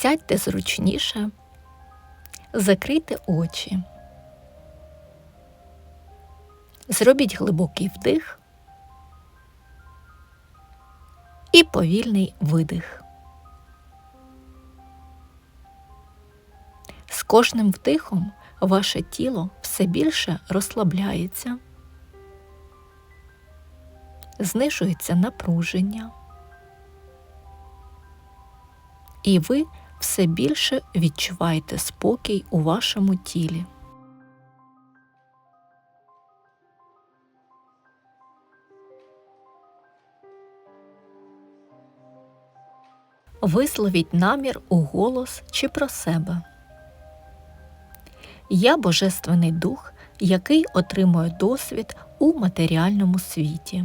Сядьте зручніше, закрийте очі. Зробіть глибокий вдих і повільний видих. З кожним вдихом ваше тіло все більше розслабляється, знижується напруження, і ви все більше відчуваєте спокій у вашому тілі. Висловіть намір у голос чи про себе. Я Божественний дух, який отримує досвід у матеріальному світі.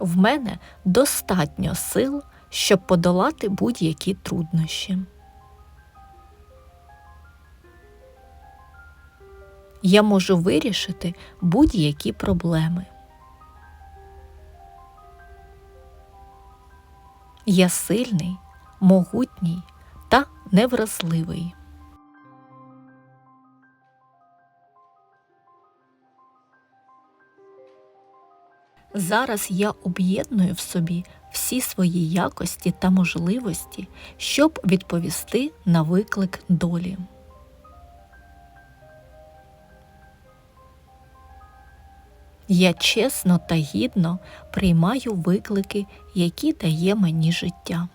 В мене достатньо сил, щоб подолати будь-які труднощі. Я можу вирішити будь-які проблеми. Я сильний, могутній та невразливий. Зараз я об'єдную в собі всі свої якості та можливості, щоб відповісти на виклик долі. Я чесно та гідно приймаю виклики, які дає мені життя.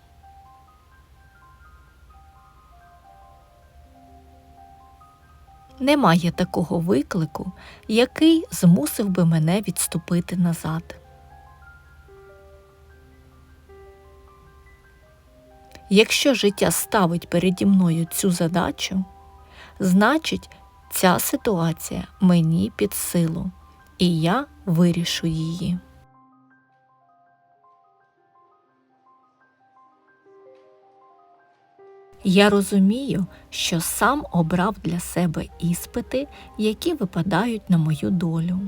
Немає такого виклику, який змусив би мене відступити назад. Якщо життя ставить переді мною цю задачу, значить ця ситуація мені під силу, і я вирішу її. Я розумію, що сам обрав для себе іспити, які випадають на мою долю.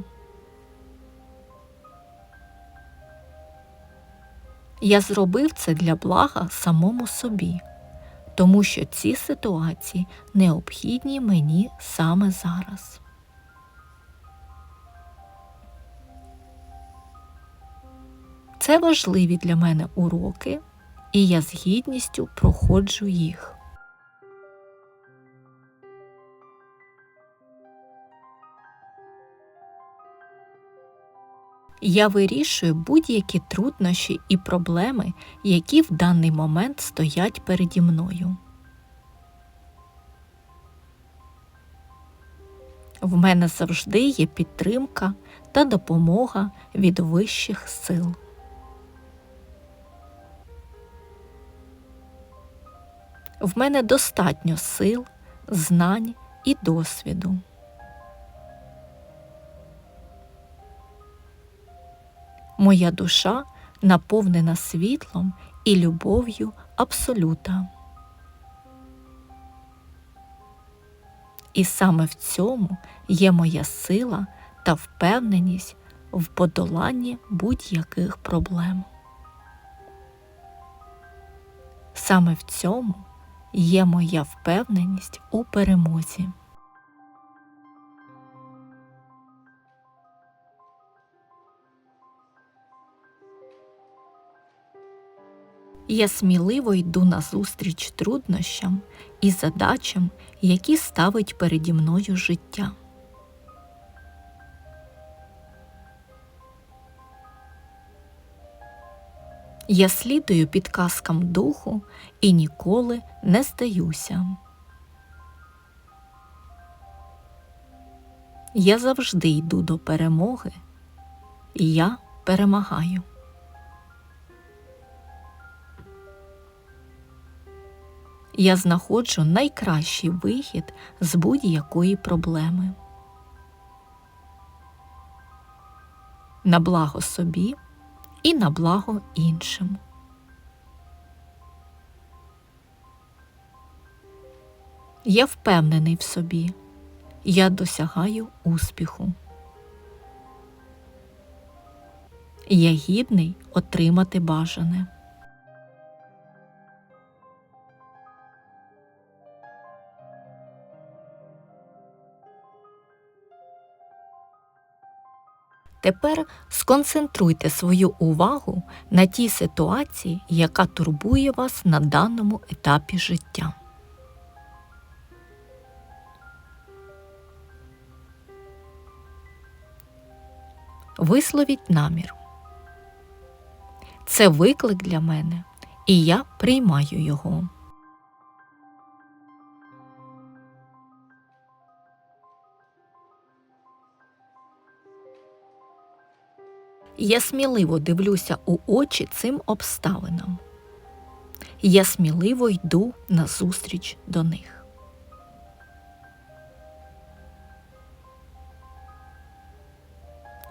Я зробив це для блага самому собі, тому що ці ситуації необхідні мені саме зараз. Це важливі для мене уроки, і я з гідністю проходжу їх. Я вирішую будь-які труднощі і проблеми, які в даний момент стоять переді мною. В мене завжди є підтримка та допомога від вищих сил. В мене достатньо сил, знань і досвіду. Моя душа наповнена світлом і любов'ю Абсолюта. І саме в цьому є моя сила та впевненість в подоланні будь-яких проблем. Саме в цьому є моя впевненість у перемозі. Я сміливо йду назустріч труднощам і задачам, які ставить переді мною життя. Я слідую підказкам духу і ніколи не здаюся. Я завжди йду до перемоги, і я перемагаю. Я знаходжу найкращий вихід з будь-якої проблеми. На благо собі і на благо іншим. Я впевнений в собі, я досягаю успіху. Я гідний отримати бажане. Тепер сконцентруйте свою увагу на тій ситуації, яка турбує вас на даному етапі життя. Висловіть намір. Це виклик для мене, і я приймаю його. Я сміливо дивлюся у очі цим обставинам. Я сміливо йду назустріч до них.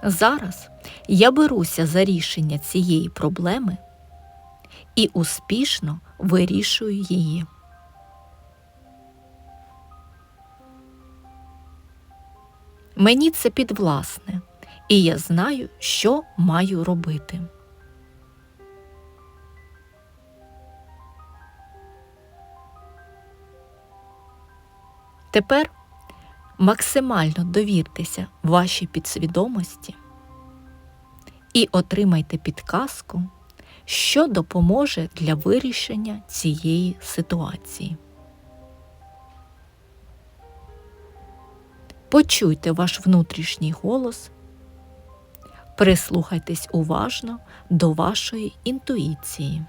Зараз я беруся за рішення цієї проблеми і успішно вирішую її. Мені це підвласне, і я знаю, що маю робити. Тепер максимально довіртеся вашій підсвідомості і отримайте підказку, що допоможе для вирішення цієї ситуації. Почуйте ваш внутрішній голос, прислухайтесь уважно до вашої інтуїції.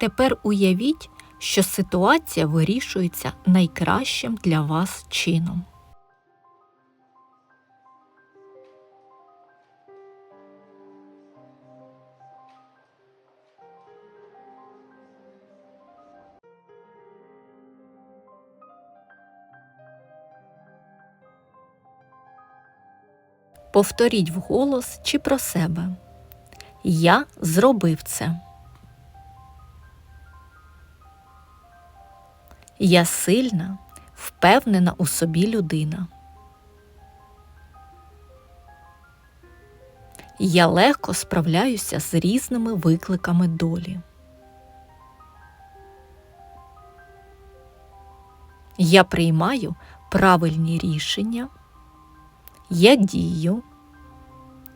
Тепер уявіть, що ситуація вирішується найкращим для вас чином. Повторіть вголос чи про себе. Я зробив це. Я сильна, впевнена у собі людина. Я легко справляюся з різними викликами долі. Я приймаю правильні рішення. Я дію.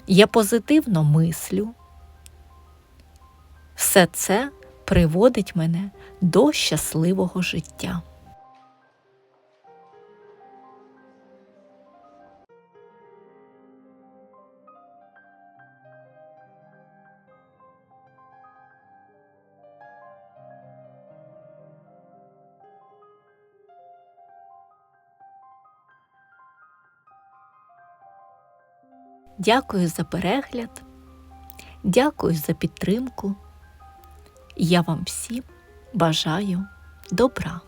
Я позитивно мислю. Все це приводить мене до щасливого життя. Дякую за перегляд. Дякую за підтримку. Я вам всім бажаю добра.